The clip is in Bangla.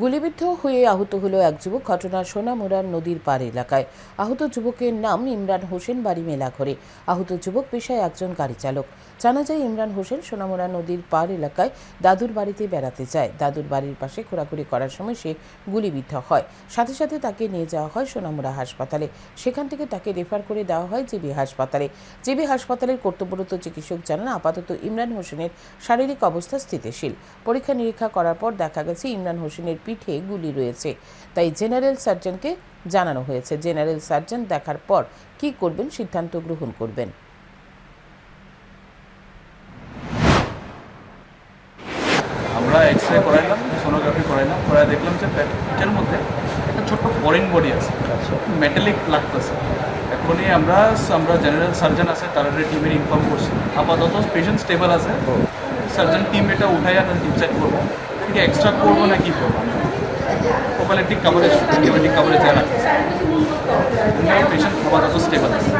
গুলিবিদ্ধ হয়ে আহত হলো এক যুবক। ঘটনা সোনামুড়ার নদীর পার এলাকায়। আহত যুবকের নাম ইমরান হোসেন বাড়ি মেলাঘরে। আহত যুবক পেশায় একজন গাড়ি চালক। জানা যায়, ইমরান হোসেন সোনামুড়া নদীর পার এলাকায় দাদুর বাড়িতে বেড়াতে যায়। দাদুর বাড়ির পাশে ঘোরাঘুরি করার সময় সে গুলিবিদ্ধ হয়। সাথে সাথে তাকে নিয়ে যাওয়া হয় সোনামুড়া হাসপাতালে। সেখান থেকে তাকে রেফার করে দেওয়া হয় জিবি হাসপাতালে। জিবি হাসপাতালের কর্তব্যরত চিকিৎসক জানান, আপাতত ইমরান হোসেনের শারীরিক অবস্থা স্থিতিশীল। পরীক্ষা নিরীক্ষা করার পর দেখা গেছে, ইমরান হোসেনের পিঠে গুলি রয়েছে। তাই জেনারেল সার্জনকে জানানো হয়েছে। জেনারেল সার্জন দেখার পর কি করবেন সিদ্ধান্ত গ্রহণ করবেন। আমরা এক্স রে করাইলাম সোনোগ্রাফি করাইলাম করাই দেখলাম যে পেটের মধ্যে একটা ছোট্ট ফরেন বডি আছে। মেটালিক লাগতেছে। এখনই আমরা আমরা জেনারেল সার্জন আছে তারা টিমের ইনফর্ম করছি। আপাতত পেশেন্ট স্টেবল আছে। সার্জন টিম এটা উঠাইয়া ডিসাইড করব। এটা এক্সট্রা করব না কি করব ওখানে কাভারেজ কাপড়ে কাভারেজ কাপড়ে রাখতেছে পেশেন্ট অত স্টেবল আছে।